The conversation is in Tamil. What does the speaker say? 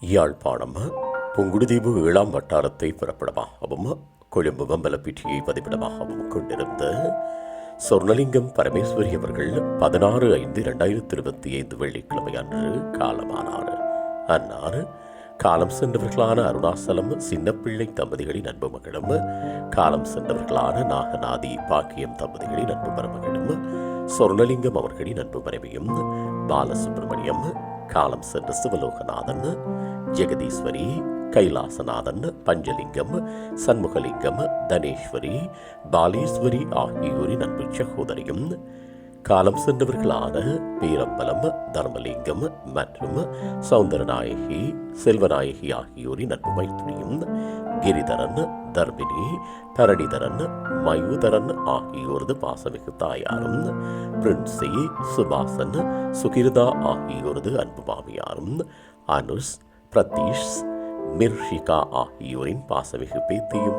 யாழ்ப்பாணம் புங்குடுதீவு ஏழாம் வட்டாரத்தை பிறப்பிடமாகவும் கொழும்பு வம்பலப்பிட்டியை பதிப்பிடமாகவும் கொண்டிருந்த சொர்ணலிங்கம் பரமேஸ்வரி அவர்கள் பதினாறு ஐந்து இரண்டாயிரத்தி இருபத்தி ஐந்து வெள்ளிக்கிழமை அன்று காலமானார். அன்னார் காலம் சென்றவர்களான அருணாசலம் சின்னப்பிள்ளை தம்பதிகளின் அன்பு மகளும் காலம் சென்றவர்களான நாகநாதி பாக்கியம் தம்பதிகளின் அன்பு மருமகளும் சொர்ணலிங்கம் அவர்களின் அன்பு மனைவியும் பாலசுப்ரமணியம் காலம் சென்ற சிவலோகநாதன் ஜெகதீஸ்வரி கைலாசநாதன் பஞ்சலிங்கம் சண்முகலிங்கம் தனேஸ்வரி பாலேஸ்வரி ஆகியோரின் அன்பு சகோதரியும் காலம் சென்றவர்களான பீரம்பலம் தர்மலிங்கம் மற்றும் சௌந்தரநாயகி செல்வநாயகி ஆகியோரின் நட்பு மைத்திரியும் கிரிதரன் தர்மினி தரணிதரன் மயூதரன் ஆகியோரது பாசமிகு தாயாரும் பிரின்சி சுபாசன் சுகிருதா ஆகியோரது அன்பு மாமியாரும் அனுஷ் பிரதீஷ் மிர்ஷிகா ஆகியோரின் பாசமிகு பேத்தியும்